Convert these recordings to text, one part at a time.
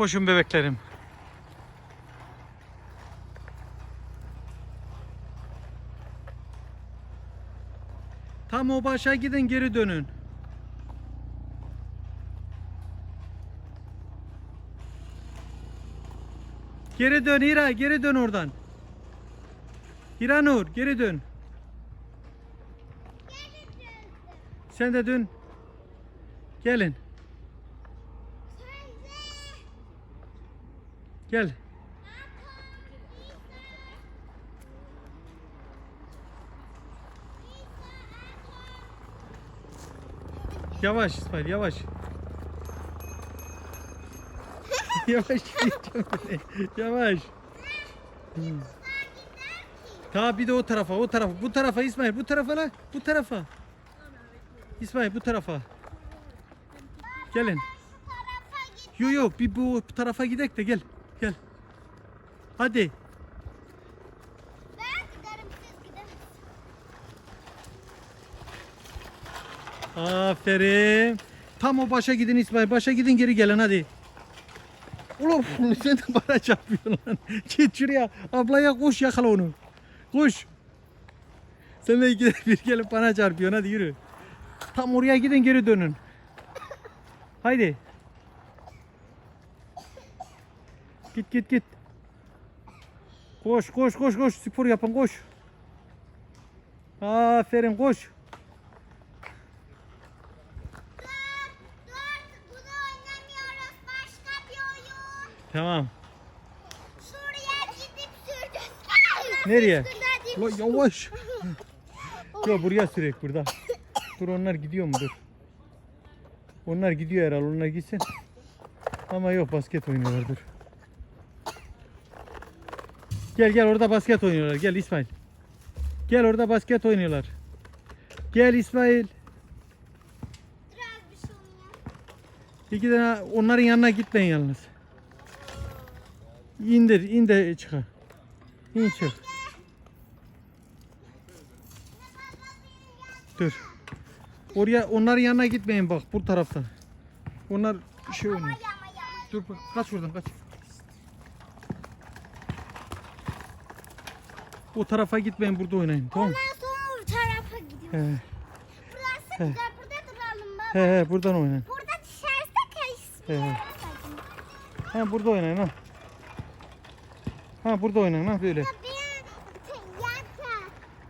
Koşun bebeklerim. Tam o başa gidin geri dönün. Geri dön Hira, geri dön oradan. Hira Nur, geri dön. Sen de dön. Gelin. Gel. Yavaş İsmail yavaş. yavaş. Yavaş. Ta bir de o tarafa, o tarafa, bu tarafa İsmail, bu tarafa la, bu tarafa. İsmail bu tarafa. Gelin. Yok yok bir bu tarafa gidek de gel. Gel. Hadi. Ben giderim siz gidemezsiniz. Aferin. Tam o başa gidin İsmail. Başa gidin geri gelin hadi. Ulan sen de bana çarpıyorsun lan. Git şuraya. Ablaya koş yakala onu. Koş. Sen de ikide bir gelip bana çarpıyorsun hadi yürü. Tam oraya gidin geri dönün. Haydi. Git git git. Koş koş koş koş spor yapın koş. Aferin koş. Dur, dur. Bunu oynamıyoruz. Başka bir oyun. Tamam. Şuraya gidip süreceğiz. Nereye? Ulan yavaş. Yo buraya sürek burada. Dur onlar gidiyor mu dur. Onlar gidiyor herhalde onlar gitsin. Ama yok basket oynuyorlar dur. Gel gel orada basket oynuyorlar. Gel İsmail. Gel orada basket oynuyorlar. Gel İsmail. İki tane onların yanına gitmeyin yalnız. İndir, indir çıkar. İn çık. Dur. Oraya onların yanına gitmeyin bak bu tarafta. Onlar şey oynuyor. Dur bak kaç oradan kaç. O tarafa gitmeyin burada oynayın tamam mı? Ondan sonra o tarafa gidiyoruz. He, Burası He. güzel. Burada duralım baba. he, he buradan oynayın. Burada düşersek ya ismi. He. Ha burada oynayın ha. Ha burada oynayın ha böyle.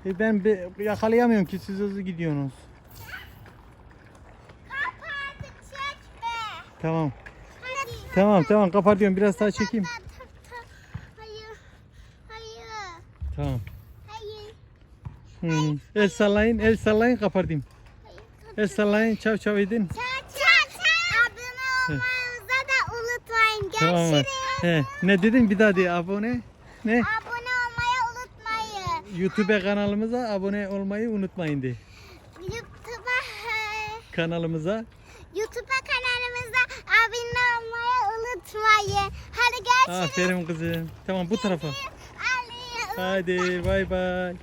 E ben be, yakalayamıyorum ki siz hızlı gidiyorsunuz. Kapat çekme. Tamam. Hadi. Tamam tamam kapatıyorum biraz daha çekeyim. Hayır. Hayır. Tamam. Hayır. Hmm. El sallayın el sallayın kapatayım. Hayır. El sallayın çav çav edin. Çat çat. Abone olmanızı da unutmayın. Tamam. Görüşürüz. He, ne dedin bir daha de abone. Ne? Abone olmayı unutmayın. YouTube kanalımıza abone olmayı unutmayın de. YouTube'a Kanalımıza. YouTube'a kanalımıza abone olmayı unutmayın. Hadi görüşürüz. Aferin kızım. Tamam bu tarafa. Hadi bay bay.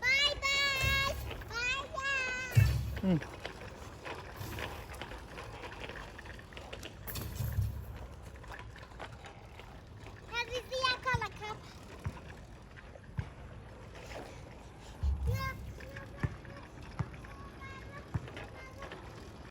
Bay bay. Bay bay.